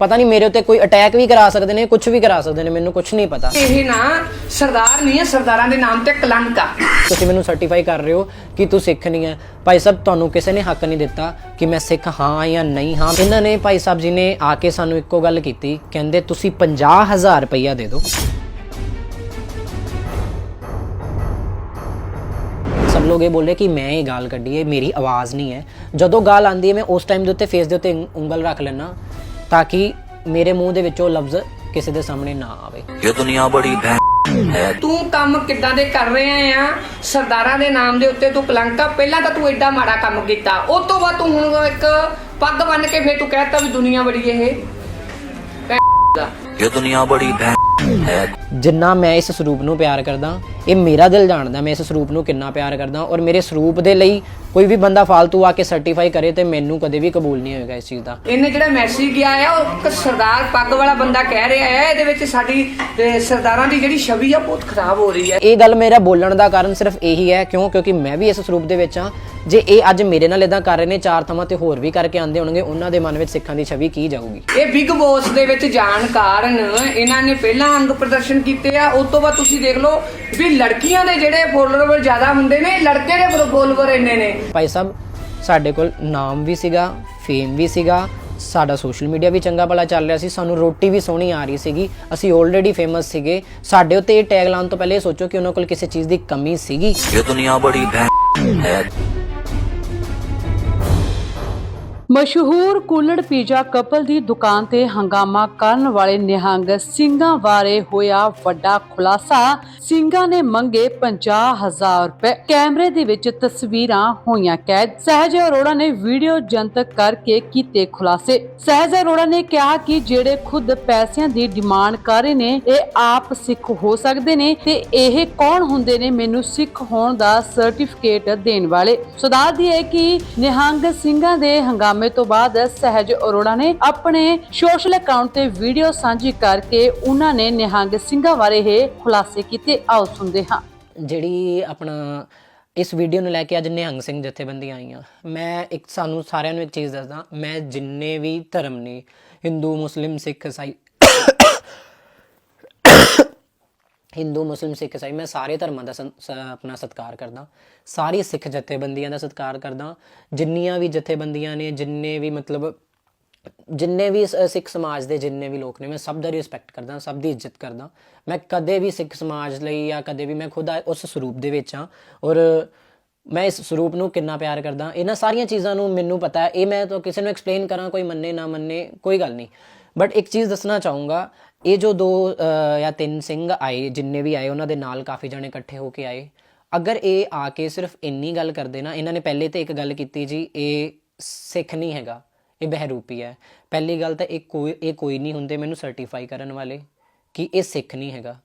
ਪਤਾ ਨਹੀਂ ਮੇਰੇ ਉੱਤੇ ਕੋਈ ਅਟੈਕ ਵੀ ਕਰਾ ਸਕਦੇ ਨੇ ਕੁਝ ਵੀ ਕਰਾ ਸਕਦੇ ਨੇ ਮੈਨੂੰ ਕੁਝ ਨਹੀਂ ਪਤਾ। ਇਹ ਨਾ ਸਰਦਾਰ ਨਹੀਂ ਹੈ ਸਰਦਾਰਾਂ ਦੇ ਨਾਮ ਤੇ ਕਲੰਕ ਆ। ਤੁਸੀਂ ਮੈਨੂੰ ਸਰਟੀਫਾਈ ਕਰ ਰਹੇ ਹੋ ਕਿ ਤੂੰ ਸਿੱਖ ਨਹੀਂ ਹੈ। ਭਾਈ ਸਾਹਿਬ ਤੁਹਾਨੂੰ ਕਿਸੇ ਨੇ ਹੱਕ ਨਹੀਂ ਦਿੱਤਾ ਕਿ ਮੈਂ ਸਿੱਖ ਹਾਂ ਜਾਂ ਨਹੀਂ ਹਾਂ। ਇਹਨਾਂ ਨੇ ਭਾਈ ਸਾਹਿਬ ਜੀ ਨੇ ਆ ਕੇ ਸਾਨੂੰ ਇੱਕੋ ਗੱਲ ਕੀਤੀ ਕਹਿੰਦੇ ਤੁਸੀਂ 50000 ਰੁਪਈਆ ਦੇ ਦਿਓ। ਸਭ ਲੋਕ ਇਹ ਬੋਲੇ ਕਿ ਮੈਂ ਇਹ ਗਾਲ ਕੱਢੀ ਹੈ ਮੇਰੀ ਆਵਾਜ਼ ਨਹੀਂ ਹੈ। ਜਦੋਂ ਗਾਲ ਆਂਦੀ ਹੈ ਮੈਂ ਉਸ ਟਾਈਮ ਦੇ ਉੱਤੇ ਫੇਸ ਦੇ ਉੱਤੇ ਉਂਗ- ਉਂਗਲ ਰੱਖ ਲੈਣਾ ਤਾਂ ਕਿ ਮੇਰੇ ਮੂੰਹ ਦੇ ਵਿੱਚੋਂ ਲਫ਼ਜ਼ ਕਿਸੇ ਦੇ ਸਾਹਮਣੇ ਨਾ ਆਵੇ। ਇਹ ਦੁਨੀਆ ਬੜੀ ਭੈਣ ਤੂੰ ਕੰਮ ਕਿੱਦਾਂ ਦੇ ਕਰ ਰਿਹਾ ਆ? ਸਰਦਾਰਾਂ ਦੇ ਨਾਮ ਦੇ ਉੱਤੇ ਤੂੰ ਕਲੰਕਾ। ਪਹਿਲਾਂ ਤਾਂ ਤੂੰ ਐਡਾ ਮਾੜਾ ਕੰਮ ਕੀਤਾ। ਉਸ ਤੋਂ ਬਾਅਦ ਤੂੰ ਹੁਣ ਇੱਕ ਪੱਗ ਬੰਨ ਕੇ ਫੇਰ ਤੂੰ ਕਹਿਤਾ ਵੀ ਦੁਨੀਆ ਬੜੀ ਇਹ। ਇਹ ਦੁਨੀਆ ਬੜੀ ਭੈਣ ਜਿੰਨਾ ਮੈਂ ਇਸ ਸਰੂਪ ਨੂੰ ਪਿਆਰ ਕਰਦਾ ਇਹ ਮੇਰਾ ਦਿਲ ਜਾਣਦਾ ਮੈਂ ਇਸ ਸਰੂਪ ਨੂੰ ਕਿੰਨਾ ਪਿਆਰ ਕਰਦਾ ਔਰ ਮੇਰੇ ਸਰੂਪ ਦੇ ਲਈ ਕੋਈ ਵੀ ਬੰਦਾ ਫालतू ਆ ਕੇ ਸਰਟੀਫਾਈ ਕਰੇ ਤੇ ਮੈਨੂੰ ਕਦੇ ਵੀ ਕਬੂਲ ਨਹੀਂ ਹੋਏਗਾ ਇਸ ਚੀਜ਼ ਦਾ। ਇਹਨੇ ਜਿਹੜਾ ਮੈਸੇਜ ਗਿਆ ਆ ਉਹ ਇੱਕ ਸਰਦਾਰ ਪੱਗ ਵਾਲਾ ਬੰਦਾ ਕਹਿ ਰਿਹਾ ਹੈ ਇਹਦੇ ਵਿੱਚ ਸਾਡੀ ਅਹ, ਸਰਦਾਰਾਂ ਦੀ ਜਿਹੜੀ ਛਵੀ ਆ ਬਹੁਤ ਖਰਾਬ ਹੋ ਰਹੀ ਹੈ ਇਹ ਗੱਲ ਮੇਰਾ ਬੋਲਣ ਦਾ ਕਾਰਨ ਸਿਰਫ ਇਹੀ ਹੈ ਕਿਉਂ? ਕਿਉਂਕਿ ਮੈਂ ਵੀ ਇਸ ਸਰੂਪ ਦੇ ਵਿੱਚ ਹਾਂ। ਜੇ ਇਹ ਅੱਜ ਮੇਰੇ ਨਾਲ ਇਦਾਂ ਕਰ ਰਹੇ ਨੇ ਚਾਰ ਥਾਵਾਂ ਤੇ ਹੋਰ ਵੀ ਕਰਕੇ ਆਂਦੇ ਹੋਣਗੇ ਉਹਨਾਂ ਦੇ ਮਨ ਵਿੱਚ ਸਿੱਖਾਂ ਦੀ ਛਵੀ ਕੀ ਜਾਊਗੀ? ਇਹ ਬਿਗ ਬੋਸ ਦੇ ਵਿੱਚ ਜਾਣ ਕਾਰਨ ਇਹਨਾਂ ਨੇ ਪਹਿਲਾਂ ਅੰਗ ਪ੍ਰਦਰਸ਼ਨ ਕੀਤੇ ਆ ਉਸ ਤੋਂ ਬਾਅਦ ਤੁਸੀਂ ਦੇਖ ਲਓ ਵੀ ਲੜਕੀਆਂ ਦੇ ਜਿਹੜੇ ਫੋਲੋਵਰ ਜ਼ਿਆਦਾ ਹੁੰਦੇ ਨੇ ਲੜਕੇ ਦੇ ਫੋਲੋਵਰ ਇੰਨੇ ਨੇ। ਭਾਈ ਸਾਹਿਬ ਸਾਡੇ ਕੋਲ ਨਾਮ ਵੀ ਸੀਗਾ ਫੇਮ ਵੀ ਸੀਗਾ ਸਾਡਾ ਸੋਸ਼ਲ ਮੀਡੀਆ ਵੀ ਚੰਗਾ ਭਲਾ ਚੱਲ ਰਿਹਾ ਸੀ ਸਾਨੂੰ ਰੋਟੀ ਵੀ ਸੋਹਣੀ ਆ ਰਹੀ ਸੀਗੀ ਅਸੀਂ ਆਲਰੇਡੀ ਫੇਮਸ ਸੀਗੇ। ਸਾਡੇ ਉੱਤੇ ਇਹ ਟੈਗ ਲਾਉਣ ਤੋਂ ਪਹਿਲੇ ਸੋਚੋ ਕਿ ਉਹਨਾਂ ਕੋਲ ਕਿਸੇ ਚੀਜ਼ ਦੀ ਕਮੀ ਸੀਗੀ। ਇਹ ਦੁਨੀਆ ਬੜੀ ਹੈ। ਮਸ਼ਹੂਰ ਕੁੱਲੜ ਪੀਜ਼ਾ ਕਪਲ ਦੀ ਦੁਕਾਨ ਤੇ ਹੰਗਾਮਾ ਕਰਨ ਵਾਲੇ ਨਿਹੰਗ ਸਿੰਘਾਂ ਬਾਰੇ ਹੋਇਆ ਵੱਡਾ ਖੁਲਾਸਾ। ਸਿੰਘਾਂ ਨੇ ਮੰਗੇ 50000 ਰੁਪਏ। ਕੈਮਰੇ ਦੇ ਵਿੱਚ ਤਸਵੀਰਾਂ ਹੋਈਆਂ ਕੈਦ। ਸਹਿਜ ਅਰੋੜਾ ਨੇ ਵੀਡੀਓ ਜਨਤਕ ਕਰਕੇ ਕੀਤੇ ਖੁਲਾਸੇ। ਸਹਿਜ ਅਰੋੜਾ ਨੇ ਕਿਹਾ ਕਿ ਜਿਹੜੇ ਖੁਦ ਪੈਸਿਆਂ ਦੀ ਡਿਮਾਂਡ ਕਰ ਰਹੇ ਨੇ, ਇਹ ਆਪ ਸਿੱਖ ਹੋ ਸਕਦੇ ਨੇ ਤੇ ਇਹ ਕੌਣ ਹੁੰਦੇ ਨੇ ਮੈਨੂੰ ਸਿੱਖ ਹੋਣ ਦਾ ਸਰਟੀਫਿਕੇਟ ਦੇਣ ਵਾਲੇ। ਸਦਾ ਦੱਸ ਦਈਏ ਕਿ ਨਿਹੰਗ ਸਿੰਘਾਂ ਦੇ ਹੰਗਾਮੇ ਤੋਂ ਬਾਅਦ ਸਹਿਜ ਅਰੋੜਾ ਨੇ ਆਪਣੇ ਸੋਸ਼ਲ ਅਕਾਊਂਟ ਤੇ ਵੀਡੀਓ ਸਾਂਝੀ ਕਰਕੇ ਉਹਨਾਂ ਨੇ ਨਿਹੰਗ ਸਿੰਘਾਂ ਬਾਰੇ ਇਹ ਖੁਲਾਸੇ ਕੀਤੇ। ਆਓ ਸੁਣਦੇ ਹਾਂ। ਜਿਹੜੀ ਆਪਣਾ ਇਸ ਵੀਡੀਓ ਨੂੰ ਲੈ ਕੇ ਅੱਜ ਨਿਹੰਗ ਸਿੰਘ ਜਥੇਬੰਦੀਆਂ ਆਈਆਂ। ਮੈਂ ਇੱਕ ਸਾਨੂੰ ਸਾਰਿਆਂ ਨੂੰ ਇੱਕ ਚੀਜ਼ ਦੱਸਦਾ। ਮੈਂ ਜਿੰਨੇ ਵੀ ਧਰਮ ਨੇ, ਹਿੰਦੂ, ਮੁਸਲਿਮ, ਸਿੱਖ ਇਸਾਈ ਹਿੰਦੂ, ਮੁਸਲਿਮ, ਸਿੱਖ ਇਸਾਈ ਮੈਂ ਸਾਰੇ ਧਰਮਾਂ ਦਾ ਸੰ- ਸ- ਆਪਣਾ ਸਤਿਕਾਰ ਕਰਦਾ। ਸਾਰੀ ਸਿੱਖ ਜਥੇਬੰਦੀਆਂ ਦਾ ਸਤਿਕਾਰ ਕਰਦਾ। ਜਿੰਨੀਆਂ ਵੀ ਜਥੇਬੰਦੀਆਂ ਨੇ, ਜਿੰਨੇ ਵੀ ਮਤਲਬ, ਜਿੰਨੇ ਵੀ ਸ- ਸਿੱਖ ਸਮਾਜ ਦੇ ਜਿੰਨੇ ਵੀ ਲੋਕ ਨੇ, ਮੈਂ ਸਭ ਦਾ ਰਿਸਪੈਕਟ ਕਰਦਾ, ਸਭ ਦੀ ਇੱਜ਼ਤ ਕਰਦਾ। ਮੈਂ ਕਦੇ ਵੀ ਸਿੱਖ ਸਮਾਜ ਲਈ ਜਾਂ ਕਦੇ ਵੀ ਮੈਂ ਖੁਦ ਉਸ ਸਰੂਪ ਦੇ ਵਿੱਚ ਹਾਂ। ਔਰ ਮੈਂ ਇਸ ਸਰੂਪ ਨੂੰ ਕਿੰਨਾ ਪਿਆਰ ਕਰਦਾ। ਇਹਨਾਂ ਸਾਰੀਆਂ ਚੀਜ਼ਾਂ ਨੂੰ ਮੈਨੂੰ ਪਤਾ ਹੈ। ਇਹ ਮੈਂ ਤਾਂ ਕਿਸੇ ਨੂੰ ਐਕਸਪਲੇਨ ਕਰਾਂ, ਕੋਈ ਮੰਨੇ ਨਾ ਮੰਨੇ, ਕੋਈ ਗੱਲ ਨਹੀਂ। ਬਟ ਇੱਕ ਚੀਜ਼ ਦੱਸਣਾ ਚਾਹੂੰਗਾ ਇਹ ਜੋ ਦੋ ਜਾਂ ਤਿੰਨ ਸਿੰਘ ਆਏ, ਜਿੰਨੇ ਵੀ ਆਏ, ਉਹਨਾਂ ਦੇ ਨਾਲ ਕਾਫੀ ਜਣੇ ਇਕੱਠੇ ਹੋ ਕੇ ਆਏ। ਅਗਰ ਇਹ ਆ ਕੇ ਸਿਰਫ ਇੰਨੀ ਗੱਲ ਕਰਦੇ ਨਾ, ਇਹਨਾਂ ਨੇ ਪਹਿਲੇ ਤੇ ਇੱਕ ਗੱਲ ਕੀਤੀ ਜੀ, ਇਹ ਸਿੱਖ ਨਹੀਂ ਹੈਗਾ, ਇਹ ਬਹਿਰੂਪੀ ਹੈ। ਪਹਿਲੀ ਗੱਲ ਤਾਂ ਇਹ ਕੋਈ ਇਹ ਕੋਈ ਨਹੀਂ ਹੁੰਦੇ ਮੈਨੂੰ ਸਰਟੀਫਾਈ ਕਰਨ ਵਾਲੇ ਕਿ ਇਹ ਸਿੱਖ ਨਹੀਂ ਹੈਗਾ।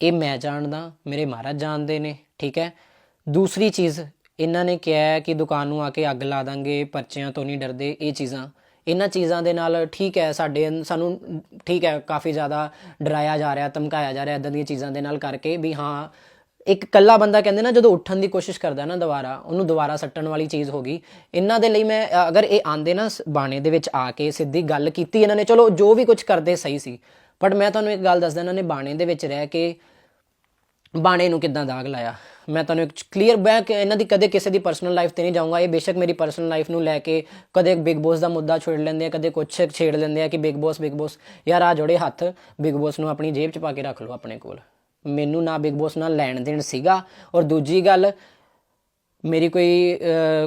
ਇਹ ਮੈਂ ਜਾਣਦਾ, ਮੇਰੇ ਮਹਾਰਾਜ ਜਾਣਦੇ ਨੇ, ਠੀਕ ਹੈ? ਦੂਸਰੀ ਚੀਜ਼, ਇਹਨਾਂ ਨੇ ਕਿਹਾ ਕਿ ਦੁਕਾਨ ਨੂੰ ਆ ਕੇ ਅੱਗ ਲਾ ਦਾਂਗੇ, ਪਰਚਿਆਂ ਤੋਂ ਨਹੀਂ ਡਰਦੇ, ਇਹ ਚੀਜ਼ਾਂ। ਇਹਨਾਂ ਚੀਜ਼ਾਂ ਦੇ ਨਾਲ ਠੀਕ ਹੈ, ਸਾਡੇ ਸਾਨੂੰ ਠੀਕ ਹੈ, ਕਾਫੀ ਜ਼ਿਆਦਾ ਡਰਾਇਆ ਜਾ ਰਿਹਾ, ਧਮਕਾਇਆ ਜਾ ਰਿਹਾ ਇਦਾਂ ਦੀਆਂ ਚੀਜ਼ਾਂ ਦੇ ਨਾਲ ਕਰਕੇ ਵੀ ਹਾਂ, ਇੱਕ ਕੱਲਾ ਬੰਦਾ ਕਹਿੰਦੇ ਨਾ ਜਦੋਂ ਉੱਠਣ ਦੀ ਕੋਸ਼ਿਸ਼ ਕਰਦਾ ਨਾ ਦੁਬਾਰਾ, ਉਹਨੂੰ ਦੁਬਾਰਾ ਸੱਟਣ ਵਾਲੀ ਚੀਜ਼ ਹੋ ਗਈ। ਇਹਨਾਂ ਦੇ ਲਈ ਮੈਂ ਅਗਰ ਇਹ ਆਂਦੇ ਨਾ ਬਾਣੇ ਦੇ ਵਿੱਚ ਆ ਕੇ ਸਿੱਧੀ ਗੱਲ ਕੀਤੀ ਇਹਨਾਂ ਨੇ, ਚਲੋ ਜੋ ਵੀ ਕੁਝ ਕਰਦੇ ਸਹੀ ਸੀ। ਬਟ ਮੈਂ ਤੁਹਾਨੂੰ ਇੱਕ ਗੱਲ ਦੱਸਦਾ, ਇਹਨਾਂ ਨੇ ਬਾਣੇ ਦੇ ਵਿੱਚ ਰਹਿ ਕੇ ਬਾਣੇ ਨੂੰ ਕਿੱਦਾਂ ਦਾਗ ਲਾਇਆ? ਮੈਂ ਤੁਹਾਨੂੰ ਇੱਕ ਕਲੀਅਰ ਬੈਕ ਇਹਨਾਂ ਦੀ ਕਦੇ ਕਿਸੇ ਦੀ ਪਰਸਨਲ ਲਾਈਫ ਤੇ ਨਹੀਂ ਜਾਊਂਗਾ। ਇਹ ਬੇਸ਼ੱਕ ਮੇਰੀ ਪਰਸਨਲ ਲਾਈਫ ਨੂੰ ਲੈ ਕੇ ਕਦੇ ਬਿਗ ਬੋਸ ਦਾ ਮੁੱਦਾ ਛੇੜ ਲੈਂਦੇ ਆ, ਕਦੇ ਕੁਛ ਛੇੜ ਲੈਂਦੇ ਆ ਕਿ ਬਿਗ ਬੋਸ ਬਿਗ ਬੋਸ ਯਾਰ ਆ ਜੋੜੇ ਹੱਥ ਬਿਗ ਬੋਸ ਨੂੰ ਆਪਣੀ ਜੇਬ 'ਚ ਪਾ ਕੇ ਰੱਖ ਲਓ ਆਪਣੇ ਕੋਲ। ਮੈਨੂੰ ਨਾ ਬਿਗ ਬੋਸ ਨਾਲ ਲੈਣ ਦੇਣ ਸੀਗਾ। ਔਰ ਦੂਜੀ ਗੱਲ, ਮੇਰੀ ਕੋਈ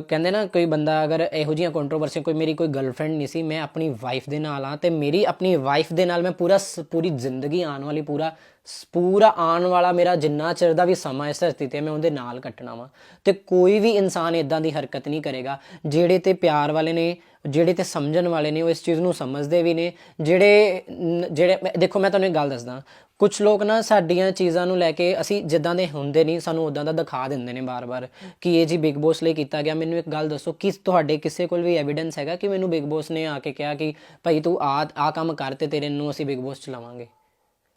ਕਹਿੰਦੇ ਨਾ ਕੋਈ ਬੰਦਾ ਅਗਰ ਇਹੋ ਜਿਹੀਆਂ ਕੰਟਰੋਵਰਸੀ ਕੋਈ ਮੇਰੀ ਕੋਈ ਗਰਲਫ੍ਰੈਂਡ ਨਹੀਂ ਸੀ, ਮੈਂ ਆਪਣੀ ਵਾਈਫ ਦੇ ਨਾਲ ਆ ਤੇ ਮੇਰੀ ਆਪਣੀ ਵਾਈਫ ਦੇ ਨਾਲ ਮੈਂ ਪੂਰਾ ਸ- ਪੂਰੀ ਜ਼ਿੰਦਗੀ ਆਉਣ ਵਾਲੀ, ਪੂਰਾ ਪੂਰਾ ਆਉਣ ਵਾਲਾ ਮੇਰਾ ਜਿੰਨਾ ਚਿਰ ਦਾ ਵੀ ਸਮਾਂ ਇਸ ਧਰਤੀ ਤੇ ਮੈਂ ਉਹਦੇ ਨਾਲ ਕੱਟਣਾ ਵਾ। ਤੇ ਕੋਈ ਵੀ ਇਨਸਾਨ ਇਦਾਂ ਦੀ ਹਰਕਤ ਨਹੀਂ ਕਰੇਗਾ, ਜਿਹੜੇ ਤੇ ਪਿਆਰ ਵਾਲੇ ਨੇ, ਜਿਹੜੇ ਤੇ ਸਮਝਣ ਵਾਲੇ ਨੇ, ਉਹ ਇਸ ਚੀਜ਼ ਨੂੰ ਸਮਝਦੇ ਵੀ ਨੇ। ਜਿਹੜੇ ਜਿਹੜੇ ਦੇਖੋ, ਮੈਂ ਤੁਹਾਨੂੰ ਇੱਕ ਗੱਲ ਦੱਸਦਾ। ਕੁਝ ਲੋਕ ਨਾ ਸਾਡੀਆਂ ਚੀਜ਼ਾਂ ਨੂੰ ਲੈ ਕੇ ਅਸੀਂ ਜਿੱਦਾਂ ਦੇ ਹੁੰਦੇ ਨਹੀਂ, ਸਾਨੂੰ ਉਦਾਂ ਦਾ ਦਿਖਾ ਦਿੰਦੇ ਨੇ ਬਾਰ-ਬਾਰ ਕਿ ਇਹ ਜੀ ਬਿਗ ਬੋਸ ਲਈ ਕੀਤਾ ਗਿਆ। ਮੈਨੂੰ ਇੱਕ ਗੱਲ ਦੱਸੋ, ਕਿ ਤੁਹਾਡੇ ਕਿਸੇ ਕੋਲ ਵੀ ਐਵੀਡੈਂਸ ਹੈਗਾ ਕਿ ਮੈਨੂੰ ਬਿਗ ਬੋਸ ਨੇ ਆ ਕੇ ਕਿਹਾ ਕਿ ਭਾਈ ਤੂੰ ਆ ਆ ਕੰਮ ਕਰ ਤੇ ਤੇਰੇ ਨੂੰ ਅਸੀਂ ਬਿਗ ਬੋਸ ਚਲਾਵਾਂਗੇ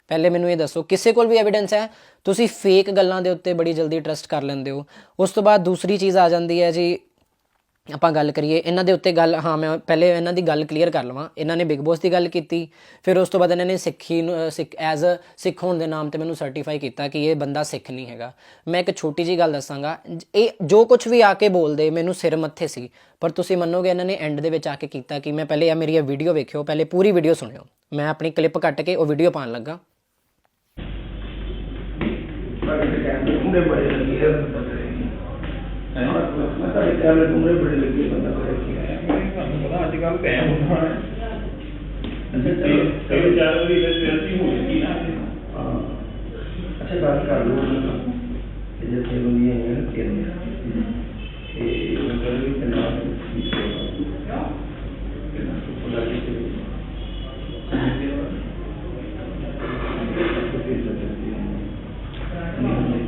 ਪਹਿਲੇ ਮੈਨੂੰ ਇਹ ਦੱਸੋ, ਕਿਸੇ ਕੋਲ ਵੀ ਐਵੀਡੈਂਸ ਹੈ? ਤੁਸੀਂ ਫੇਕ ਗੱਲਾਂ ਦੇ ਉੱਤੇ ਬੜੀ ਜਲਦੀ ਟਰਸਟ ਕਰ ਲੈਂਦੇ ਹੋ। ਉਸ ਤੋਂ ਬਾਅਦ ਦੂਸਰੀ ਚੀਜ਼ ਆ ਜਾਂਦੀ ਹੈ ਜੀ, ਆਪਾਂ ਗੱਲ ਕਰੀਏ, ਇਹਨਾਂ ਦੇ ਉੱਤੇ ਗੱਲ, ਹਾਂ, ਮੈਂ ਪਹਿਲੇ ਇਹਨਾਂ ਦੀ ਗੱਲ ਕਲੀਅਰ ਕਰ ਲਵਾਂ। ਇਹਨਾਂ ਨੇ ਬਿਗ ਬੌਸ ਦੀ ਗੱਲ ਕੀਤੀ, ਫਿਰ ਉਸ ਤੋਂ ਬਾਅਦ ਇਹਨਾਂ ਨੇ ਸਿੱਖੀ ਨੂੰ ਸਿੱਖ ਐਜ਼ ਅ ਸਿੱਖ ਹੋਣ ਦੇ ਨਾਮ ਤੇ ਮੈਨੂੰ ਸਰਟੀਫਾਈ ਕੀਤਾ ਕਿ ਇਹ ਬੰਦਾ ਸਿੱਖ ਨਹੀਂ ਹੈਗਾ। ਮੈਂ ਇੱਕ ਛੋਟੀ ਜੀ ਗੱਲ ਦੱਸਾਂਗਾ, ਜ- ਇਹ ਜੋ ਕੁਝ ਵੀ ਆ ਕੇ ਬੋਲਦੇ, ਮੈਨੂੰ ਸਿਰ ਮੱਥੇ ਸੀ। ਪਰ ਤੁਸੀਂ ਮੰਨੋਗੇ, ਇਹਨਾਂ ਨੇ ਐਂਡ ਦੇ ਵਿੱਚ ਆ ਕੇ ਕੀਤਾ ਕਿ ਮੈਂ ਪਹਿਲੇ ਆ ਮੇਰੀ ਇਹ ਵੀਡੀਓ ਵੇਖਿਓ, ਪਹਿਲੇ ਪੂਰੀ ਵੀਡੀਓ ਸੁਣਿਓ। ਮੈਂ ਆਪਣੀ ਕਲਿੱਪ ਕੱਟ ਕੇ ਉਹ ਵੀਡੀਓ ਪਾਉਣ ਲੱਗਾ। ਕੈਮਰੇ ਬੜੇ ਲੱਗੇ ਆ ਬੰਦਾ ਕਰੇਗੀ ਹੈ? ਮੈਂ ਤੁਹਾਡੇ ਕੈਮਰੇ ਕੁੰਡੇ ਬੜੇ ਲੱਗੇ ਬੰਦਾ ਕਰੇਗੀ ਤੁਹਾਨੂੰ ਪਤਾ ਅੱਜ ਕੱਲ ਟਾਈਮ ਹੁੰਦਾ ਹੈ। ਚਲੋ। ਕਈ ਚਾਰ ਵਾਰੀ ਬੇਇੱਜ਼ਤੀ ਹੋ ਜਾਂਦੀ ਨਾ। ਹਾਂ। ਅੱਛਾ ਗੱਲ ਕਰ ਲਓ ਕਿ ਜੇ ਤੇ ਬੰਦੀ ਹੈ ਕਿ ਇਹ ਮਤਲਬ ਤੇ ਹੈ ਉਹਦਾ ਕੀ ਵਿੱਚ ਨਹੀਂ ਹੈ ਨਾ ਉਹ ਗੱਲ ਤਾਂ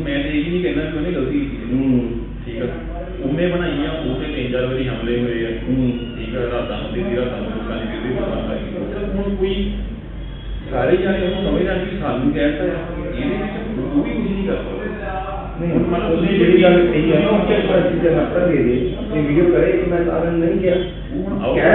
ਮੈਂ ਤੇ ਇਹ ਨਹੀਂ ਕਹਿੰਦਾ ਕਿ ਉਹਨੇ ਗਲਤੀ ਕੀਤੀ ਹੂੰ। ਠੀਕ ਆ ਉਹਨੇ ਬਣਾਈ ਆ ਉਹ ਤੇ ਤਿੰਨ ਚਾਰ ਵਾਰੀ ਹਮਲੇ ਹੋਏ ਆ ਹੂੰ ਠੀਕ ਆ ਰਾਤਾਂ ਨੂੰ ਦਿੱਤੀ ਰਾਤਾਂ ਨੂੰ ਲੋਕਾਂ ਦੀ ਦਿੱਤੀ ਦੁਕਾਨ ਲਾਈ ਹੁਣ ਕੋਈ ਸਾਰੇ ਜਾਣੇ ਉਹ ਸਮਝਦਾ ਕਿ ਸਾਨੂੰ ਕਹਿਤਾ ਹੈ ਇਹਦੇ ਵਿੱਚ ਉਹ ਵੀ ਕੁਝ ਨਹੀਂ ਕਰ ਸਕਦਾ ਨਹੀਂ ਮਨ ਉਹਦੀ ਜਿਹੜੀ ਗੱਲ ਕਹੀ ਹੈ ਨਾ ਉਹ ਤੇ ਪਰ ਚੀਜ਼ਾਂ ਨਾ ਦੇ ਦੇ ਇਹ ਵੀਡੀਓ ਕਰੇ ਕਿ ਮੈਂ ਤਾਰਨ ਨਹੀਂ ਗਿਆ ਹੁਣ ਆਓ। ਕਹਿ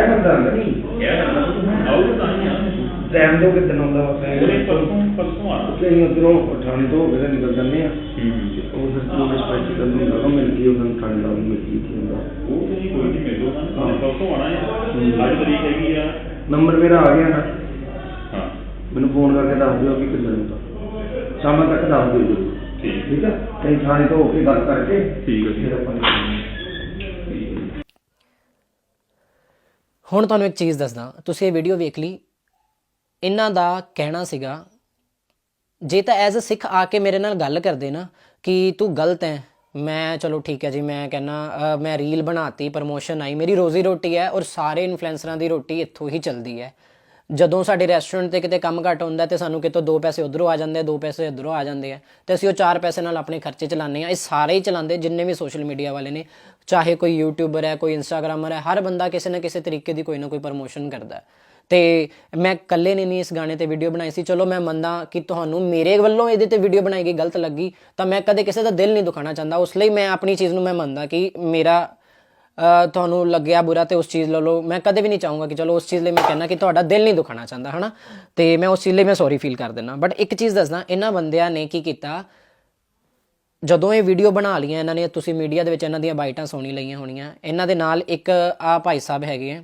ਟਾਈਮ ਦੋ ਕਿਤੇ ਆਉਂਦਾ ਵਾ। ਉਹਨੇ ਪਰਸੋਂ ਪਰਸੋਂ ਆਣਾ ਕਿ ਉਧਰੋਂ ਠਾਣੇ ਤੋਂ ਤੇ ਨਿਕਲ ਜਾਂਦੇ ਆ ਹੂੰ ਉਹ ਫਿਰ ਪੁਲਿਸ ਸਪੈਸ਼ਲ ਨੂੰ ਲਗਾ ਮਿਲ ਗਈ ਉਹਨਾਂ ਨੂੰ ਠਾਣੇ ਨਾਲ ਮਿਲ ਗਈ ਕੀ ਹੁੰਦਾ ਉਹ ਤੇ ਨਹੀਂ ਕੋਈ ਨਹੀਂ ਮਿਲੋ ਨਾ ਪਰਸੋਂ ਆਣਾ ਹੈ ਅੱਜ ਤਰੀਕ ਹੈਗੀ ਆ। ਨੰਬਰ ਮੇਰਾ ਆ ਗਿਆ ਨਾ। ਹਾਂ। ਮੈਨੂੰ ਫੋਨ ਕਰਕੇ ਦੱਸ ਦਿਓ ਕਿ ਕਿੱਧਰ ਹੁੰਦਾ ਸ਼ਾਮਾਂ ਤੱਕ ਦੱਸ ਦਿਓ ਜੀ ਠੀਕ। ਠੀਕ ਹੈ ਕਈ ਥਾਣੇ ਤੋਂ ਹੋ ਕੇ ਗੱਲ ਕਰਕੇ ਠੀਕ ਹੈ। ਫਿਰ ਆਪਾਂ। ਹੁਣ ਤੁਹਾਨੂੰ ਇੱਕ ਚੀਜ਼ ਦੱਸਦਾ। ਤੁਸੀਂ ਇਹ ਵੀਡੀਓ ਵੇਖ ਲਈ ਇਹਨਾਂ ਦਾ ਕਹਿਣਾ ਸੀਗਾ, ਜੇ ਤਾਂ ਐਜ਼ ਅ ਸਿੱਖ ਆ ਕੇ ਮੇਰੇ ਨਾਲ ਗੱਲ ਕਰਦੇ ਨਾ, ਕਿ ਤੂੰ ਗਲਤ ਹੈ, ਮੈਂ ਚਲੋ ਠੀਕ ਹੈ ਜੀ, ਮੈਂ ਕਹਿੰਨਾ ਮੈਂ ਰੀਲ ਬਣਾਤੀ ਪ੍ਰਮੋਸ਼ਨ ਆਈ, ਮੇਰੀ ਰੋਜ਼ੀ ਰੋਟੀ ਹੈ ਔਰ ਸਾਰੇ ਇਨਫਲੂਐਂਸਰਾਂ ਦੀ ਰੋਟੀ ਇੱਥੋਂ ਹੀ ਚੱਲਦੀ ਹੈ। ਜਦੋਂ ਸਾਡੇ ਰੈਸਟੋਰੈਂਟ ਤੇ ਕਿਤੇ ਕੰਮ ਘੱਟ ਹੁੰਦਾ ਤੇ ਸਾਨੂੰ ਕਿਤੋਂ ਦੋ ਪੈਸੇ ਉਧਰੋਂ ਆ ਜਾਂਦੇ ਦੋ ਪੈਸੇ ਇਧਰੋਂ ਆ ਜਾਂਦੇ ਆ, ਤੇ ਅਸੀਂ ਉਹ ਚਾਰ ਪੈਸੇ ਨਾਲ ਆਪਣੇ ਖਰਚੇ ਚਲਾਉਂਦੇ ਆ ਇਹ ਸਾਰੇ ਹੀ ਚਲਾਉਂਦੇ ਜਿੰਨੇ ਵੀ ਸੋਸ਼ਲ ਮੀਡੀਆ ਵਾਲੇ ਨੇ, ਚਾਹੇ ਕੋਈ ਯੂਟਿਊਬਰ ਹੈ, ਕੋਈ ਇੰਸਟਾਗ੍ਰਾਮਰ ਹੈ, ਹਰ ਬੰਦਾ ਕਿਸੇ ਨਾ ਕਿਸੇ ਤਰੀਕੇ ਦੀ ਕੋਈ ਨਾ ਕੋਈ ਪ੍ਰਮੋਸ਼ਨ ਕਰਦਾ ਹੈ। ਤੇ ਮੈਂ ਇਕੱਲੇ ਨੇ ਨਹੀਂ ਇਸ ਗਾਣੇ ਤੇ ਵੀਡੀਓ ਬਣਾਈ ਸੀ। ਚਲੋ ਮੈਂ ਮੰਨਦਾ ਕਿ ਤੁਹਾਨੂੰ ਮੇਰੇ ਵੱਲੋਂ ਇਹਦੇ ਤੇ ਵੀਡੀਓ ਬਣਾਈ ਗਈ, ਗਲਤ ਲੱਗੀ, ਤਾਂ ਮੈਂ ਕਦੇ ਕਿਸੇ ਦਾ ਦਿਲ ਨਹੀਂ ਦੁਖਾਣਾ ਚਾਹੁੰਦਾ। ਉਸ ਲਈ ਮੈਂ ਆਪਣੀ ਚੀਜ਼ ਨੂੰ ਮੈਂ ਮੰਨਦਾ ਕਿ ਮੇਰਾ ਤੁਹਾਨੂੰ ਲੱਗਿਆ ਬੁਰਾ ਤੇ ਉਸ ਚੀਜ਼ ਲੈ ਲਓ ਮੈਂ ਕਦੇ ਵੀ ਨਹੀਂ ਚਾਹੂੰਗਾ ਕਿ ਚਲੋ ਉਸ ਚੀਜ਼ ਲਈ ਮੈਂ ਕਹਿੰਦਾ ਕਿ ਤੁਹਾਡਾ ਦਿਲ ਨਹੀਂ ਦੁਖਾਣਾ ਚਾਹੁੰਦਾ, ਹਨਾ? ਤੇ ਮੈਂ ਉਸ ਚੀਜ਼ ਲਈ ਮੈਂ ਸੌਰੀ ਫੀਲ ਕਰ ਦਿੰਦਾ। ਬਟ ਇੱਕ ਚੀਜ਼ ਦੱਸਦਾ, ਇਹਨਾਂ ਬੰਦਿਆਂ ਨੇ ਕੀ ਕੀਤਾ? ਜਦੋਂ ਇਹ ਵੀਡੀਓ ਬਣਾ ਲਈਆਂ, ਇਹਨਾਂ ਨੇ, ਤੁਸੀਂ ਮੀਡੀਆ ਦੇ ਵਿੱਚ ਇਹਨਾਂ ਦੀਆਂ ਬਾਈਟਾਂ ਸੁਣੀ ਲਈਆਂ ਹੋਣੀਆਂ। ਇਹਨਾਂ ਦੇ ਨਾਲ ਇੱਕ ਆ ਭਾਈ ਸਾਹਿਬ ਹੈਗੇ ਆ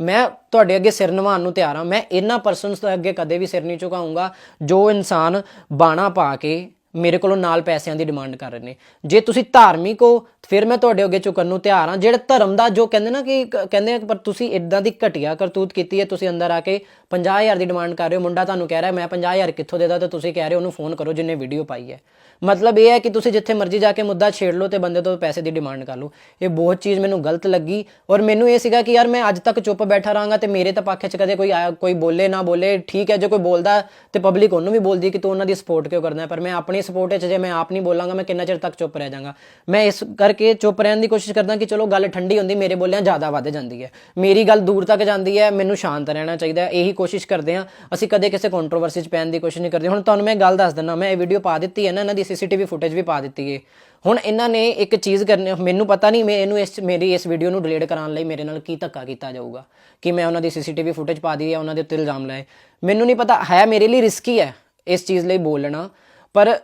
ਮੈਂ ਤੁਹਾਡੇ ਅੱਗੇ ਸਿਰ ਨਿਵਾਉਣ ਨੂੰ ਤਿਆਰ ਹਾਂ। ਮੈਂ ਇਹਨਾਂ ਪਰਸਨਸ ਦੇ ਅੱਗੇ ਕਦੇ ਵੀ ਸਿਰ ਨਹੀਂ ਝੁਕਾਊਂਗਾ ਜੋ ਇਨਸਾਨ ਬਾਣਾ ਪਾ ਕੇ ਮੇਰੇ ਕੋਲੋਂ ਨਾਲ ਪੈਸਿਆਂ ਦੀ ਡਿਮਾਂਡ ਕਰ ਰਹੇ ਨੇ। ਜੇ ਤੁਸੀਂ ਧਾਰਮਿਕ ਹੋ, ਫਿਰ ਮੈਂ ਤੁਹਾਡੇ ਅੱਗੇ ਝੁਕਣ ਨੂੰ ਤਿਆਰ ਹਾਂ। ਜਿਹੜਾ ਧਰਮ ਦਾ ਜੋ ਕਹਿੰਦੇ ਨਾ ਕਿ ਕਹਿੰਦੇ ਪਰ ਤੁਸੀਂ ਇਦਾਂ ਦੀ ਘਟੀਆ ਕਰਤੂਤ ਕੀਤੀ ਹੈ, ਤੁਸੀਂ ਅੰਦਰ ਆ ਕੇ 50000 ਦੀ ਡਿਮਾਂਡ ਕਰ ਰਹੇ ਹੋ, ਮੁੰਡਾ ਤੁਹਾਨੂੰ ਕਹਿ ਰਿਹਾ, ਮੈਂ 50000 ਕਿੱਥੋਂ ਦੇਦਾ ਤੇ ਤੁਸੀਂ ਕਹਿ ਰਹੇ ਹੋ, ਉਹਨੂੰ ਫੋਨ ਕਰੋ ਜਿੰਨੇ ਵੀਡੀਓ ਪਾਈ ਹੈ। ਮਤਲਬ ਇਹ ਹੈ ਕਿ ਤੁਸੀਂ ਜਿੱਥੇ ਮਰਜ਼ੀ ਜਾ ਕੇ ਮੁੱਦਾ ਛੇੜ ਲਓ ਤੇ ਬੰਦੇ ਤੋਂ ਪੈਸੇ ਦੀ ਡਿਮਾਂਡ ਕਰ ਲਓ। ਇਹ ਬਹੁਤ ਚੀਜ਼ ਮੈਨੂੰ ਗਲਤ ਲੱਗੀ ਔਰ ਮੈਨੂੰ ਇਹ ਸੀਗਾ ਕਿ ਯਾਰ ਮੈਂ ਅੱਜ ਤੱਕ ਚੁੱਪ ਬੈਠਾ ਰਹਾਂਗਾ ਤੇ ਮੇਰੇ ਤਾਂ ਪੱਖ 'ਚ ਕਦੇ ਕੋਈ ਆਇਆ, ਕੋਈ ਬੋਲੇ ਨਾ ਬੋਲੇ। ਠੀਕ ਹੈ, ਜੇ ਕੋਈ ਬੋਲਦਾ ਤੇ ਪਬਲਿਕ ਉਹਨੂੰ ਵੀ ਬੋਲਦੀ ਕਿ ਤੂੰ ਉਹਨਾਂ ਦੀ ਸਪੋਰਟ ਕਿਉਂ ਕਰਦਾ ਪਰ ਮੈਂ ਆਪਣੀ ਸਪੋਰਟ 'ਚ ਜੇ ਮੈਂ ਆਪ ਨਹੀਂ ਬੋਲਾਂਗਾ, ਮੈਂ ਕਿੰਨਾ ਚਿਰ ਤੱਕ ਚੁੱਪ ਰਹਿ ਜਾਵਾਂਗਾ? ਮੈਂ ਇਸ ਕਰਕੇ ਚੁੱਪ ਰਹਿਣ ਦੀ ਕੋਸ਼ਿਸ਼ ਕਰਦਾ ਕਿ ਚਲੋ ਗੱਲ ਠੰਡੀ ਹੁੰਦੀ, ਮੇਰੇ ਬੋਲਿਆਂ ਜ਼ਿਆਦਾ ਵੱਧ ਜਾਂਦੀ ਹੈ। ਮੇਰੀ ਗੱਲ ਦੂਰ ਤੱਕ ਜਾਂਦੀ ਹੈ, ਮੈਨੂੰ ਸ਼ਾਂਤ ਰਹਿਣਾ ਚਾਹੀਦਾ ਇਹੀ ਕੋਸ਼ਿਸ਼ ਕਰਦੇ ਆ ਅਸੀਂ ਕਦੇ ਕਿਸੇ ਕੰਟਰੋਵਰਸੀ 'ਚ ਪੈਣ ਦੀ ਕੋਸ਼ਿਸ਼ ਨਹੀਂ ਕਰਦੇ। ਹੁਣ ਤੁਹਾਨੂੰ ਮੈਂ ਗੱਲ ਦੱਸ ਦਿੰਦਾ। ਮੈਂ ਇਹ ਵੀਡੀਓ ਪਾ ਦਿੱਤੀ ਹੈ ਨਾ, ਇਹਨਾਂ ਦੀ ਸੀਸੀਟੀਵੀ ਫੁਟੇਜ ਵੀ ਪਾ ਦਿੱਤੀ ਹੈ। ਹੁਣ ਇਹਨਾਂ ਨੇ ਇੱਕ ਚੀਜ਼ ਕਰਨੀ, ਮੈਨੂੰ ਪਤਾ ਨਹੀਂ ਮੈਂ ਇਹਨੂੰ ਇਸ, ਮੇਰੀ ਇਸ ਵੀਡੀਓ ਨੂੰ ਡਿਲੀਟ ਕਰਾਉਣ ਲਈ ਮੇਰੇ ਨਾਲ ਕੀ ਧੱਕਾ ਕੀਤਾ ਜਾਊਗਾ। ਕਿ ਮੈਂ ਉਹਨਾਂ ਦੀ ਸੀਸੀਟੀਵੀ ਫੁਟੇਜ ਪਾ ਦੀ ਹੈ, ਉਹਨਾਂ ਦੇ ਉੱਤੇ ਇਲਜ਼ਾਮ ਲਾਏ। ਮੈਨੂੰ ਨਹੀਂ ਪਤਾ, ਹੈ ਮੇਰੇ ਲਈ ਰਿਸਕੀ ਹੈ ਇਸ ਚੀਜ਼ ਲਈ ਬੋਲਣਾ। ਪਰ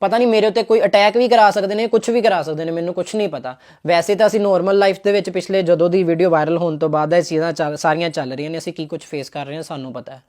ਪਤਾ ਨਹੀਂ ਮੇਰੇ ਉੱਤੇ ਕੋਈ ਅਟੈਕ ਵੀ ਕਰਾ ਸਕਦੇ ਨੇ ਕੁਝ ਵੀ ਕਰਾ ਸਕਦੇ ਨੇ, ਮੈਨੂੰ ਕੁਝ ਨਹੀਂ ਪਤਾ। ਵੈਸੇ ਤਾਂ ਅਸੀਂ ਨੋਰਮਲ ਲਾਈਫ ਦੇ ਵਿੱਚ ਪਿਛਲੇ ਜਦੋਂ ਦੀ ਵੀਡੀਓ ਵਾਇਰਲ ਹੋਣ ਤੋਂ ਬਾਅਦ ਇਹ ਚੀਜ਼ਾਂ ਚੱਲ- ਸਾਰੀਆਂ ਚੱਲ ਰਹੀਆਂ ਨੇ, ਅਸੀਂ ਕੀ ਕੁਝ ਫੇਸ ਕਰ ਰਹੇ ਹਾਂ, ਸਾਨੂੰ ਪਤਾ ਹੈ।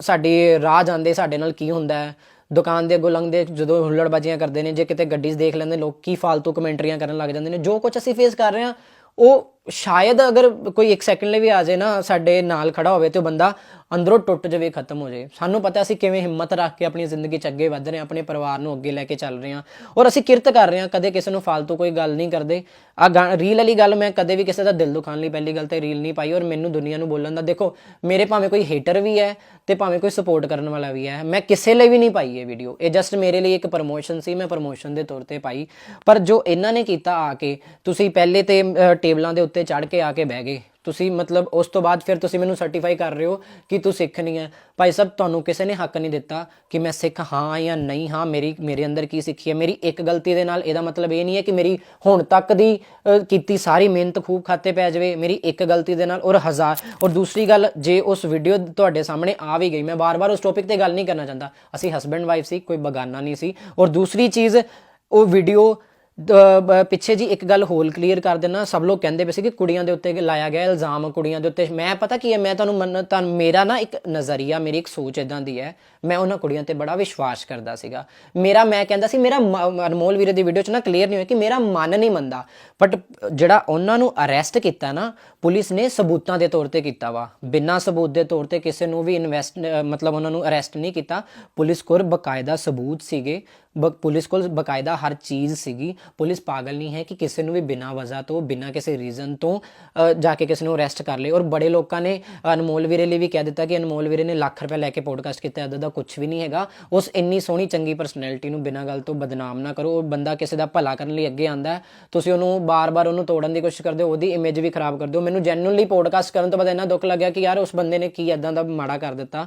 ਸਾਡੇ ਰਾਹ ਜਾਂਦੇ, ਸਾਡੇ ਨਾਲ ਕੀ ਹੁੰਦਾ ਹੈ। ਦੁਕਾਨ ਦੇ ਅੱਗੋਂ ਲੰਘਦੇ, ਜਦੋਂ ਹੁੱਲੜਬਾਜ਼ੀਆਂ ਕਰਦੇ ਨੇ, ਜੇ ਕਿਤੇ ਗੱਡੀ 'ਚ ਦੇਖ ਲੈਂਦੇ, ਲੋਕ ਕੀ ਫालतू ਕਮੈਂਟਰੀਆਂ ਕਰਨ ਲੱਗ ਜਾਂਦੇ ਨੇ, ਜੋ ਕੁਝ ਅਸੀਂ ਫੇਸ ਕਰ ਰਹੇ ਹਾਂ, ਉਹ ਸ਼ਾਇਦ ਅਗਰ ਕੋਈ 1 ਸੈਕਿੰਡ ਲਈ ਵੀ ਆ ਜਾਏ ਨਾ, ਸਾਡੇ ਨਾਲ ਖੜਾ ਹੋਵੇ ਤੇ ਉਹ ਬੰਦਾ ਅੰਦਰੋਂ ਟੁੱਟ ਜਾਵੇ, ਖਤਮ ਹੋ ਜਾਏ। ਸਾਨੂੰ ਪਤਾ ਅਸੀਂ ਕਿਵੇਂ ਹਿੰਮਤ ਰੱਖ ਕੇ ਆਪਣੀ ਜ਼ਿੰਦਗੀ 'ਚ ਅੱਗੇ ਵਧ ਰਹੇ ਹਾਂ, ਆਪਣੇ ਪਰਿਵਾਰ ਨੂੰ ਅੱਗੇ ਲੈ ਕੇ ਚੱਲ ਰਹੇ ਹਾਂ। ਔਰ ਅਸੀਂ ਕਿਰਤ ਕਰ ਰਹੇ ਹਾਂ, ਕਦੇ ਕਿਸੇ ਨੂੰ ਫालतू ਕੋਈ ਗੱਲ ਨਹੀਂ ਕਰਦੇ। ਆ ਰੀਲ ਵਾਲੀ ਗੱਲ ਮੈਂ ਕਦੇ ਵੀ ਕਿਸੇ ਦਾ ਦਿਲ ਦੁਖਾਉਣ ਲਈ ਪਹਿਲੀ ਗੱਲ ਤੇ ਰੀਲ ਨਹੀਂ ਪਾਈ ਔਰ ਮੈਨੂੰ ਦੁਨੀਆ ਨੂੰ ਬੋਲਣ ਦਾ, ਦੇਖੋ, ਮੇਰੇ ਭਾਵੇਂ ਕੋਈ ਹੇਟਰ ਵੀ ਹੈ ਤੇ ਭਾਵੇਂ ਕੋਈ ਸਪੋਰਟ ਕਰਨ ਵਾਲਾ ਵੀ ਹੈ, ਮੈਂ ਕਿਸੇ ਲਈ ਵੀ ਨਹੀਂ ਪਾਈ ਇਹ ਵੀਡੀਓ ਇਹ ਜਸਟ ਮੇਰੇ ਲਈ ਇੱਕ ਪ੍ਰਮੋਸ਼ਨ ਸੀ, ਮੈਂ ਪ੍ਰਮੋਸ਼ਨ ਦੇ ਤੌਰ ਤੇ ਪਾਈ। ਪਰ ਜੋ ਇਹਨਾਂ ਨੇ ਕੀਤਾ ਆ ਕੇ, ਤੁਸੀਂ ਪਹਿਲੇ ਤੇ ਟੇਬਲਾਂ ਦੇ ਉੱਤੇ ਚੜ ਕੇ ਆ ਕੇ ਬਹਿ ਗਏ। ਤੁਸੀਂ ਮਤਲਬ ਉਸ ਤੋਂ ਬਾਅਦ ਫਿਰ ਤੁਸੀਂ ਮੈਨੂੰ ਸਰਟੀਫਾਈ ਕਰ ਰਹੇ ਹੋ ਕਿ ਤੂੰ ਸਿੱਖ ਨਹੀਂ ਹੈ। ਭਾਈ ਸਾਹਿਬ, ਤੁਹਾਨੂੰ ਕਿਸੇ ਨੇ ਹੱਕ ਨਹੀਂ ਦਿੱਤਾ ਕਿ ਮੈਂ ਸਿੱਖ ਹਾਂ ਜਾਂ ਨਹੀਂ ਹਾਂ। ਮੇਰੀ, ਮੇਰੇ ਅੰਦਰ ਕੀ ਸਿੱਖੀ ਹੈ? ਮੇਰੀ ਇੱਕ ਗਲਤੀ ਦੇ ਨਾਲ ਇਹਦਾ ਮਤਲਬ ਇਹ ਨਹੀਂ ਹੈ ਕਿ ਮੇਰੀ ਹੁਣ ਤੱਕ ਦੀ ਕੀਤੀ ਸਾਰੀ ਮਿਹਨਤ ਖੂਬ ਖਾਤੇ ਪੈ ਜਾਵੇ। ਮੇਰੀ ਇੱਕ ਗਲਤੀ ਦੇ ਨਾਲ ਔਰ ਹਜ਼ਾਰ। ਔਰ ਦੂਸਰੀ ਗੱਲ, ਜੇ ਉਸ ਵੀਡੀਓ ਤੁਹਾਡੇ ਸਾਹਮਣੇ ਆ ਵੀ ਗਈ, ਮੈਂ ਬਾਰ-ਬਾਰ ਉਸ ਟੌਪਿਕ ਤੇ ਗੱਲ ਨਹੀਂ ਕਰਨਾ ਚਾਹੁੰਦਾ। ਅਸੀਂ ਹਸਬੈਂਡ ਵਾਈਫ ਸੀ, ਕੋਈ ਬਗਾਨਾ ਨਹੀਂ ਸੀ। ਔਰ ਦੂਸਰੀ ਚੀਜ਼, ਉਹ ਵੀਡੀਓ ਪਿੱਛੇ ਜੀ ਇੱਕ ਗੱਲ ਹੋਲ ਕਲੀਅਰ ਕਰ ਦੇਣਾ ਸਭ ਲੋਕ ਕਹਿੰਦੇ ਪਏ ਸੀ ਕਿ ਕੁੜੀਆਂ ਦੇ ਉੱਤੇ ਲਾਇਆ ਗਿਆ ਇਲਜ਼ਾਮ, ਕੁੜੀਆਂ ਦੇ ਉੱਤੇ। ਮੈਂ ਪਤਾ ਕੀ ਹੈ, ਮੈਂ ਤੁਹਾਨੂੰ ਮੰਨ, ਤਾਂ ਮੇਰਾ ਨਾ ਇੱਕ ਨਜ਼ਰੀਆ, ਮੇਰੀ ਇੱਕ ਸੋਚ ਇਦਾਂ ਦੀ ਹੈ, ਮੈਂ ਉਹਨਾਂ ਕੁੜੀਆਂ ਤੇ ਬੜਾ ਵਿਸ਼ਵਾਸ ਕਰਦਾ ਸੀਗਾ। ਮੇਰਾ, ਮੈਂ ਕਹਿੰਦਾ ਸੀ, ਮੇਰਾ ਮ- ਅਨਮੋਲ ਵੀਰੇ ਦੀ ਵੀਡੀਓ 'ਚ ਨਾ ਕਲੀਅਰ ਨਹੀਂ ਹੋਇਆ ਕਿ ਮੇਰਾ ਮਨ ਨਹੀਂ ਮੰਨਦਾ। ਬਟ ਜਿਹੜਾ ਉਹਨਾਂ ਨੂੰ ਅਰੈਸਟ ਕੀਤਾ ਨਾ, ਪੁਲਿਸ ਨੇ ਸਬੂਤਾਂ ਦੇ ਤੌਰ ਤੇ ਕੀਤਾ ਵਾ। ਬਿਨਾਂ ਸਬੂਤ ਦੇ ਤੌਰ ਤੇ ਕਿਸੇ ਨੂੰ ਵੀ ਇਨਵੈਸਟ ਮਤਲਬ ਉਹਨਾਂ ਨੂੰ ਅਰੈਸਟ ਨਹੀਂ ਕੀਤਾ। ਪੁਲਿਸ ਕੋਲ ਬਕਾਇਦਾ ਸਬੂਤ ਸੀਗੇ। ਪੁਲਿਸ ਕੋਲ ਬਕਾਇਦਾ ਹਰ ਚੀਜ਼ ਸੀਗੀ। ਪੁਲਿਸ ਪਾਗਲ ਨਹੀਂ ਹੈ ਕਿ ਕਿਸੇ ਨੂੰ ਵੀ ਬਿਨਾਂ ਵਜ੍ਹਾ ਤੋਂ, ਬਿਨਾਂ ਕਿਸੇ ਰੀਜ਼ਨ ਤੋਂ ਜਾ ਕੇ ਕਿਸੇ ਨੂੰ ਅਰੈਸਟ ਕਰ ਲੇ ਔਰ ਬੜੇ ਲੋਕਾਂ ਨੇ, ਅਨਮੋਲ ਵੀਰੇ ਲਈ ਵੀ ਕਹਿ ਦਿੱਤਾ ਕਿ ਅਨਮੋਲ ਵੀਰੇ ਨੇ ਲੱਖ ਰੁਪਏ ਲੈ ਕੇ ਪੋਡਕਾਸਟ ਕੀਤਾ ਇਦਾਂ ਦਾ ਕੁਝ ਵੀ ਨਹੀਂ ਹੈਗਾ। ਉਸ ਇੰਨੀ ਸੋਹਣੀ, ਚੰਗੀ ਪਰਸਨੈਲਿਟੀ ਨੂੰ ਬਿਨਾਂ ਗੱਲ ਤੋਂ ਬਦਨਾਮ ਨਾ ਕਰੋ। ਉਹ ਬੰਦਾ ਕਿਸੇ ਦਾ ਭਲਾ ਕਰਨ ਲਈ ਅੱਗੇ ਆਂਦਾ ਤੁਸੀਂ ਉਹਨੂੰ ਬਾਰ-ਬਾਰ ਉਹਨੂੰ ਤੋੜਨ ਦੀ ਕੋਸ਼ਿਸ਼ ਕਰਦੇ ਹੋ, ਉਹਦੀ ਇਮੇਜ ਵੀ ਖਰਾਬ ਕਰਦੇ ਹੋ ਮੈਨੂੰ ਜੈਨੂਇਨਲੀ ਪੋਡਕਾਸਟ ਕਰਨ ਤੋਂ ਬਾਅਦ ਇੰਨਾ ਦੁੱਖ ਲੱਗਿਆ ਕਿ ਯਾਰ ਉਸ ਬੰਦੇ ਨੇ ਕੀ ਇਦਾਂ ਦਾ ਮਾੜਾ ਕਰ ਦਿੱਤਾ।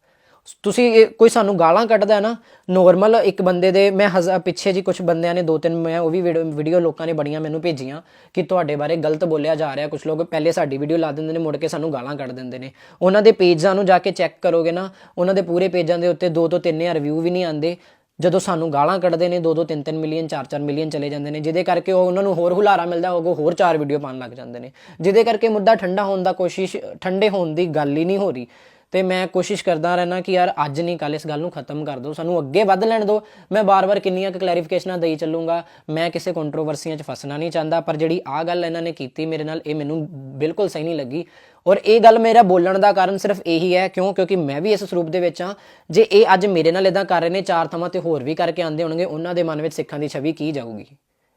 ਤੁਸੀਂ ਕੋਈ ਸਾਨੂੰ ਗਾਲਾਂ ਕੱਢਦਾ ਹੈ ਨਾ ਨੋਰਮਲ ਇੱਕ ਬੰਦੇ ਦੇ, ਮੈਂ ਹਜ਼ਾ, ਪਿੱਛੇ ਜੀ ਕੁਝ ਬੰਦਿਆਂ ਨੇ ਦੋ ਤਿੰਨ ਮੈਂ ਉਹ ਵੀ ਵੀਡੀਓ ਲੋਕਾਂ ਨੇ ਬੜੀਆਂ ਮੈਨੂੰ ਭੇਜੀਆਂ ਕਿ ਤੁਹਾਡੇ ਬਾਰੇ ਗਲਤ ਬੋਲਿਆ ਜਾ ਰਿਹਾ ਕੁਝ ਲੋਕ ਪਹਿਲੇ ਸਾਡੀ ਵੀਡੀਓ ਲਾ ਦਿੰਦੇ ਨੇ, ਮੁੜ ਕੇ ਸਾਨੂੰ ਗਾਲਾਂ ਕੱਢ ਦਿੰਦੇ ਨੇ। ਉਹਨਾਂ ਦੇ ਪੇਜਾਂ ਨੂੰ ਜਾ ਕੇ ਚੈੱਕ ਕਰੋਗੇ ਨਾ, ਉਹਨਾਂ ਦੇ ਪੂਰੇ ਪੇਜਾਂ ਦੇ ਉੱਤੇ ਦੋ ਤੋਂ 3000 ਰਿਵਿਊ ਵੀ ਨਹੀਂ ਆਉਂਦੇ। ਜਦੋਂ ਸਾਨੂੰ ਗਾਲਾਂ ਕੱਢਦੇ ਨੇ 2 2 3 3 ਮਿਲੀਅਨ 4 4 ਮਿਲੀਅਨ ਚਲੇ ਜਾਂਦੇ ਨੇ, ਜਿਹਦੇ ਕਰਕੇ ਉਹ ਉਹਨਾਂ ਨੂੰ ਹੋਰ ਹੁਲਾਰਾ ਮਿਲਦਾ, ਉਹ ਹੋਰ ਚਾਰ ਵੀਡੀਓ ਪਾਉਣ ਲੱਗ ਜਾਂਦੇ ਨੇ। ਜਿਹਦੇ ਕਰਕੇ ਮੁੱਦਾ ਠੰਡਾ ਹੋਣ ਦਾ ਕੋਸ਼ਿਸ਼, ਠੰਡੇ ਹੋਣ ਦੀ ਗੱਲ ਹੀ ਨਹੀਂ ਹੋ ਰਹੀ। ਤੇ ਮੈਂ ਕੋਸ਼ਿਸ਼ ਕਰਦਾ ਰਹਿਣਾ ਕਿ ਯਾਰ ਅੱਜ ਨਹੀਂ ਕੱਲ ਇਸ ਗੱਲ ਨੂੰ ਖਤਮ ਕਰ ਦਿਓ। ਸਾਨੂੰ ਅੱਗੇ ਵੱਧ ਲੈਣ ਦਿਓ। ਮੈਂ ਬਾਰ-ਬਾਰ ਕਿੰਨੀਆਂ ਕੁ ਕਲੈਰੀਫਿਕੇਸ਼ਨਾਂ ਦੇਈ ਚੱਲੂੰਗਾ। ਮੈਂ ਕਿਸੇ ਕੰਟਰੋਵਰਸੀਆਂ 'ਚ ਫਸਣਾ ਨਹੀਂ ਚਾਹੁੰਦਾ, ਪਰ ਜਿਹੜੀ ਆ ਗੱਲ ਇਹਨਾਂ ਨੇ ਕੀਤੀ ਮੇਰੇ ਨਾਲ, ਇਹ ਮੈਨੂੰ ਬਿਲਕੁਲ ਸਹੀ ਨਹੀਂ ਲੱਗੀ। ਔਰ ਇਹ ਗੱਲ ਮੇਰਾ ਬੋਲਣ ਦਾ ਕਾਰਨ ਸਿਰਫ ਇਹੀ ਹੈ, ਕਿਉਂ? ਕਿਉਂਕਿ ਮੈਂ ਵੀ ਇਸ ਸਰੂਪ ਦੇ ਵਿੱਚ ਹਾਂ। ਜੇ ਇਹ ਅੱਜ ਮੇਰੇ ਨਾਲ ਇਦਾਂ ਕਰ ਰਹੇ ਨੇ, ਚਾਰ ਥਾਵਾਂ ਤੇ ਹੋਰ ਵੀ ਕਰਕੇ ਆਂਦੇ ਹੋਣਗੇ, ਉਹਨਾਂ ਦੇ ਮਨ ਵਿੱਚ ਸਿੱਖਾਂ ਦੀ ਛਵੀ ਕੀ ਜਾਊਗੀ?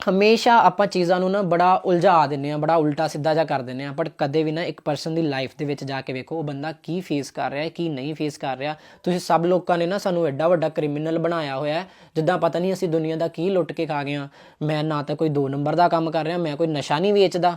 ਹਮੇਸ਼ਾ ਆਪਾਂ ਚੀਜ਼ਾਂ ਨੂੰ ਨਾ ਬੜਾ ਉਲਝਾ ਦਿੰਨੇ ਆ ਬੜਾ ਉਲਟਾ ਸਿੱਧਾ ਜਿਹਾ ਕਰ ਦਿੰਨੇ ਆ ਬਟ ਕਦੇ ਵੀ ਨਾ ਇੱਕ ਪਰਸਨ ਦੀ ਲਾਈਫ ਦੇ ਵਿੱਚ ਜਾ ਕੇ ਵੇਖੋ, ਉਹ ਬੰਦਾ ਕੀ ਫੇਸ ਕਰ ਰਿਹਾ ਹੈ, ਕੀ ਨਹੀਂ ਫੇਸ ਕਰ ਰਿਹਾ। ਤੁਸੀਂ ਸਭ ਲੋਕਾਂ ਨੇ ਨਾ ਸਾਨੂੰ ਐਡਾ ਵੱਡਾ ਕ੍ਰਿਮੀਨਲ ਬਣਾਇਆ ਹੋਇਆ ਜਿੱਦਾਂ ਪਤਾ ਨਹੀਂ ਅਸੀਂ ਦੁਨੀਆ ਦਾ ਕੀ ਲੁੱਟ ਕੇ ਖਾ ਗਏ ਆ ਮੈਂ ਨਾ ਤਾਂ ਕੋਈ 2 ਨੰਬਰ ਦਾ ਕੰਮ ਕਰ ਰਿਹਾ, ਮੈਂ ਕੋਈ ਨਸ਼ਾ ਨਹੀਂ ਵੇਚਦਾ।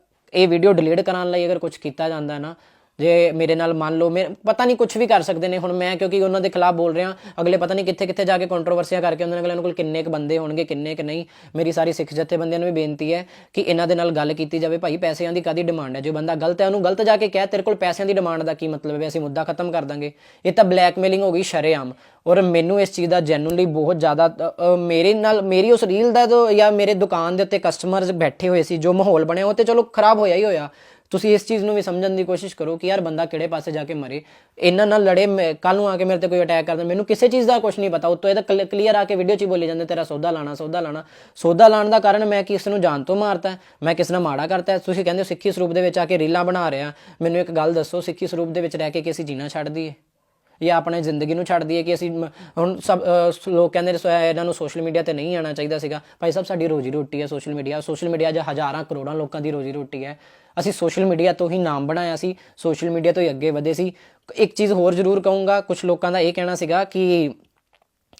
ਇਹ ਵੀਡੀਓ ਡਿਲੀਟ ਕਰਨ ਲਈ ਅਗਰ ਕੁਝ ਕੀਤਾ ਜਾਂਦਾ ਨਾ ਜੇ ਮੇਰੇ ਨਾਲ ਮੰਨ ਲਓ, ਮੈਂ ਪਤਾ ਨਹੀਂ ਕੁਝ ਵੀ ਕਰ ਸਕਦੇ ਨੇ ਹੁਣ ਮੈਂ, ਕਿਉਂਕਿ ਉਹਨਾਂ ਦੇ ਖਿਲਾਫ ਬੋਲ ਰਿਹਾ। ਅਗਲੇ ਪਤਾ ਨਹੀਂ ਕਿੱਥੇ ਕਿੱਥੇ ਜਾ ਕੇ ਕੰਟਰੋਵਰਸੀਆਂ ਕਰਕੇ ਉਹਨਾਂ ਅਗਲੇ ਕੋਲ ਕਿੰਨੇ ਕੁ ਬੰਦੇ ਹੋਣਗੇ, ਕਿੰਨੇ ਕੁ ਨਹੀਂ। ਮੇਰੀ ਸਾਰੀ ਸਿੱਖ ਜਥੇਬੰਦੀਆਂ ਨੂੰ ਵੀ ਬੇਨਤੀ ਹੈ ਕਿ ਇਹਨਾਂ ਦੇ ਨਾਲ ਗੱਲ ਕੀਤੀ ਜਾਵੇ। ਭਾਈ, ਪੈਸਿਆਂ ਦੀ ਕਾਦੀ ਡਿਮਾਂਡ ਹੈ? ਜੇ ਬੰਦਾ ਗਲਤ ਹੈ, ਉਹਨੂੰ ਗਲਤ ਜਾ ਕੇ ਕਹਿ, ਤੇਰੇ ਕੋਲ ਪੈਸਿਆਂ ਦੀ ਡਿਮਾਂਡ ਦਾ ਕੀ ਮਤਲਬ ਹੈ ਅਸੀਂ ਮੁੱਦਾ ਖਤਮ ਕਰ ਦਾਂਗੇ? ਇਹ ਤਾਂ ਬਲੈਕਮੇਲਿੰਗ ਹੋ ਗਈ ਸ਼ਰੇਆਮ। ਔਰ ਮੈਨੂੰ ਇਸ ਚੀਜ਼ ਦਾ ਜੈਨੂਨਲੀ ਬਹੁਤ ਜ਼ਿਆਦਾ ਮੇਰੇ ਨਾਲ, ਮੇਰੀ ਉਸ ਰੀਲ ਦਾ ਜੋ ਜਾਂ ਮੇਰੇ ਦੁਕਾਨ ਦੇ ਉੱਤੇ ਕਸਟਮਰਸ ਬੈਠੇ ਹੋਏ ਸੀ, ਜੋ ਮਾਹੌਲ ਬਣਿਆ, ਉਹ ਤੇ ਚਲੋ ਖਰਾਬ ਹੋਇਆ ਹੀ ਹੋਇਆ। ਤੁਸੀਂ ਇਸ ਚੀਜ਼ ਨੂੰ ਵੀ ਸਮਝਣ ਦੀ ਕੋਸ਼ਿਸ਼ ਕਰੋ ਕਿ ਯਾਰ ਬੰਦਾ ਕਿਹੜੇ ਪਾਸੇ ਜਾ ਕੇ ਮਰੇ। ਇਹਨਾਂ ਨਾਲ ਲੜੇ ਕੱਲ ਨੂੰ ਆ ਕੇ ਮੇਰੇ ਤੇ ਕੋਈ ਅਟੈਕ ਕਰਦਾ, ਮੈਨੂੰ ਕਿਸੇ ਚੀਜ਼ ਦਾ ਕੁਝ ਨਹੀਂ ਪਤਾ। ਉਤੋਂ ਇਹਦਾ ਤਾਂ ਕਲੀਅਰ ਆ ਕੇ ਵੀਡੀਓ 'ਚ ਹੀ ਬੋਲੇ ਜਾਂਦੇ, ਤੇਰਾ ਸੌਦਾ ਲਾਣਾ ਸੌਦਾ ਲਾਣਾ ਸੌਦਾ ਲਾਣ ਦਾ ਕਾਰਨ ਮੈਂ ਕਿਸ ਨੂੰ ਜਾਣ ਤੋਂ ਮਾਰਤਾ, ਮੈਂ ਕਿਸ ਨਾਲ ਮਾੜਾ ਕਰਤਾ। ਤੁਸੀਂ ਕਹਿੰਦੇ ਹੋ ਸਿੱਖੀ ਸਰੂਪ ਦੇ ਵਿੱਚ ਆ ਕੇ ਰੀਲਾਂ ਬਣਾ ਰਿਹਾ। ਮੈਨੂੰ ਇੱਕ ਗੱਲ ਦੱਸੋ, ਸਿੱਖੀ ਸਰੂਪ ਦੇ ਵਿੱਚ ਰਹਿ ਕੇ ਕਿ ਅਸੀਂ ਜੀਣਾ ਛੱਡ ਦਈਏ? ਜਾਂ ਆਪਣੇ ਜ਼ਿੰਦਗੀ ਨੂੰ ਛੱਡ ਦਈਏ ਕਿ ਅਸੀਂ ਹੁਣ ਸਭ ਲੋਕ ਕਹਿੰਦੇ ਨੇ ਇਹਨਾਂ ਨੂੰ ਸੋਸ਼ਲ ਮੀਡੀਆ ਤੇ ਨਹੀਂ ਆਉਣਾ ਚਾਹੀਦਾ ਸੀਗਾ। ਭਾਈ ਸਾਹਿਬ, ਸਾਡੀ ਰੋਜੀ ਰੋਟੀ ਹੈ ਸੋਸ਼ਲ ਮੀਡੀਆ ਸੋਸ਼ਲ ਮੀਡੀਆ 'ਚ ਹਜ਼ਾਰਾਂ ਕਰੋੜਾਂ ਲੋਕਾਂ ਦੀ ਰੋਜੀ ਰੋਟੀ ਹੈ। ਅਸੀਂ ਸੋਸ਼ਲ ਮੀਡੀਆ ਤੋਂ ਹੀ ਨਾਮ ਬਣਾਇਆ ਸੀ, ਸੋਸ਼ਲ ਮੀਡੀਆ ਤੋਂ ਹੀ ਅੱਗੇ ਵਧੇ ਸੀ। ਇੱਕ ਚੀਜ਼ ਹੋਰ ਜ਼ਰੂਰ ਕਹੂੰਗਾ ਕੁਝ ਲੋਕਾਂ ਦਾ ਇਹ ਕਹਿਣਾ ਸੀਗਾ ਕਿ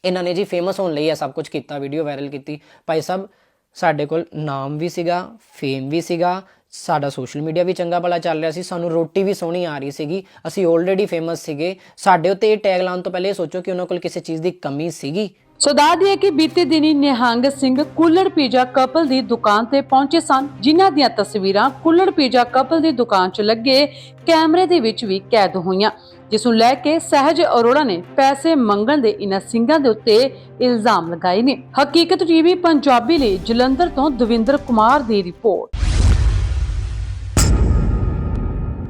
ਇਹਨਾਂ ਨੇ ਜੀ ਫੇਮਸ ਹੋਣ ਲਈ ਇਹ ਸਭ ਕੁਝ ਕੀਤਾ ਵੀਡੀਓ ਵਾਇਰਲ ਕੀਤੀ। ਭਾਈ ਸਾਹਿਬ, ਸਾਡੇ ਕੋਲ ਨਾਮ ਵੀ ਸੀਗਾ ਫੇਮ ਵੀ ਸੀਗਾ, ਸਾਡਾ ਸੋਸ਼ਲ ਮੀਡੀਆ ਵੀ ਚੰਗਾ ਭਲਾ ਚੱਲ ਰਿਹਾ ਸੀ, ਸਾਨੂੰ ਰੋਟੀ ਵੀ ਸੋਹਣੀ ਆ ਰਹੀ ਸੀਗੀ, ਅਸੀਂ ਆਲਰੇਡੀ ਫੇਮਸ ਸੀਗੇ। ਸਾਡੇ ਉੱਤੇ ਇਹ ਟੈਗ ਲਾਉਣ ਤੋਂ ਪਹਿਲੇ ਇਹ ਸੋਚੋ ਕਿ ਉਹਨਾਂ ਕੋਲ ਕਿਸੇ ਚੀਜ਼ ਦੀ ਕਮੀ ਸੀਗੀ। ਸੋ ਦੱਸ ਦਈਏ ਕਿ ਬੀਤੇ ਦਿਨੀ ਨਿਹੰਗ ਸਿੰਘ ਕੁੱਲੜ ਪੀਜ਼ਾ ਕਪਲ ਦੀ ਦੁਕਾਨ ਤੇ ਪਹੁੰਚੇ ਸਨ, ਜਿਨ੍ਹਾਂ ਦੀਆਂ ਤਸਵੀਰਾਂ ਕੁੱਲੜ ਪੀਜ਼ਾ ਕਪਲ ਦੀ ਦੁਕਾਨ 'ਚ ਲੱਗੇ ਕੈਮਰੇ ਦੇ ਵਿੱਚ ਵੀ ਕੈਦ ਹੋਈਆਂ, ਜਿਸ ਨੂੰ ਲੈ ਕੇ ਸਹਿਜ ਅਰੋੜਾ ਨੇ ਪੈਸੇ ਮੰਗਣ ਦੇ ਇਨ੍ਹਾਂ ਸਿੰਘਾਂ ਦੇ ਉੱਤੇ ਇਲਜ਼ਾਮ ਲਗਾਏ ਨੇ। ਹਕੀਕਤ ਟੀਵੀ ਪੰਜਾਬੀ ਲਈ ਜਲੰਧਰ ਤੋਂ ਦਵਿੰਦਰ ਕੁਮਾਰ ਦੀ ਰਿਪੋਰਟ।